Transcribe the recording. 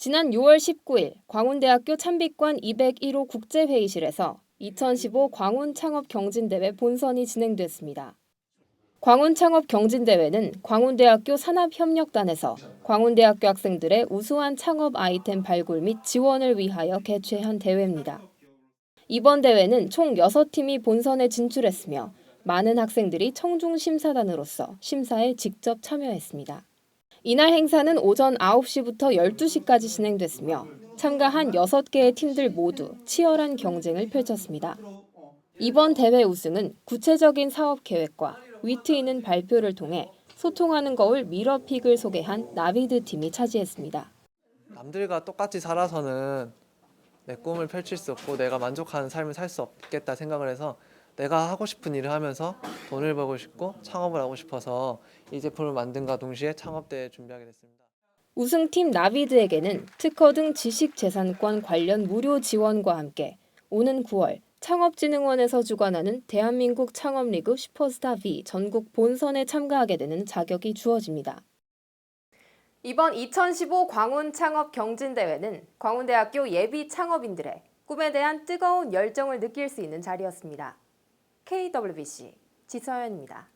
지난 6월 19일 광운대학교 찬빛관 201호 국제회의실에서 2015 광운 창업 경진대회 본선이 진행됐습니다. 광운 창업 경진대회는 광운대학교 산업협력단에서 광운대학교 학생들의 우수한 창업 아이템 발굴 및 지원을 위하여 개최한 대회입니다. 이번 대회는 총 6팀이 본선에 진출했으며 많은 학생들이 청중 심사단으로서 심사에 직접 참여했습니다. 이날 행사는 오전 9시부터 12시까지 진행됐으며 참가한 6개의 팀들 모두 치열한 경쟁을 펼쳤습니다. 이번 대회 우승은 구체적인 사업 계획과 위트 있는 발표를 통해 소통하는 거울 미러픽을 소개한 나비드 팀이 차지했습니다. 남들과 똑같이 살아서는 내 꿈을 펼칠 수 없고 내가 만족하는 삶을 살 수 없겠다 생각을 해서 내가 하고 싶은 일을 하면서 돈을 벌고 싶고 창업을 하고 싶어서 이 제품을 만든과 동시에 창업 대회 준비하게 됐습니다. 우승팀 나비드에게는 특허 등 지식재산권 관련 무료 지원과 함께 오는 9월 창업진흥원에서 주관하는 대한민국 창업리그 슈퍼스타 V 전국 본선에 참가하게 되는 자격이 주어집니다. 이번 2015 광운 창업 경진대회는 광운대학교 예비 창업인들의 꿈에 대한 뜨거운 열정을 느낄 수 있는 자리였습니다. KWBC 지서연입니다.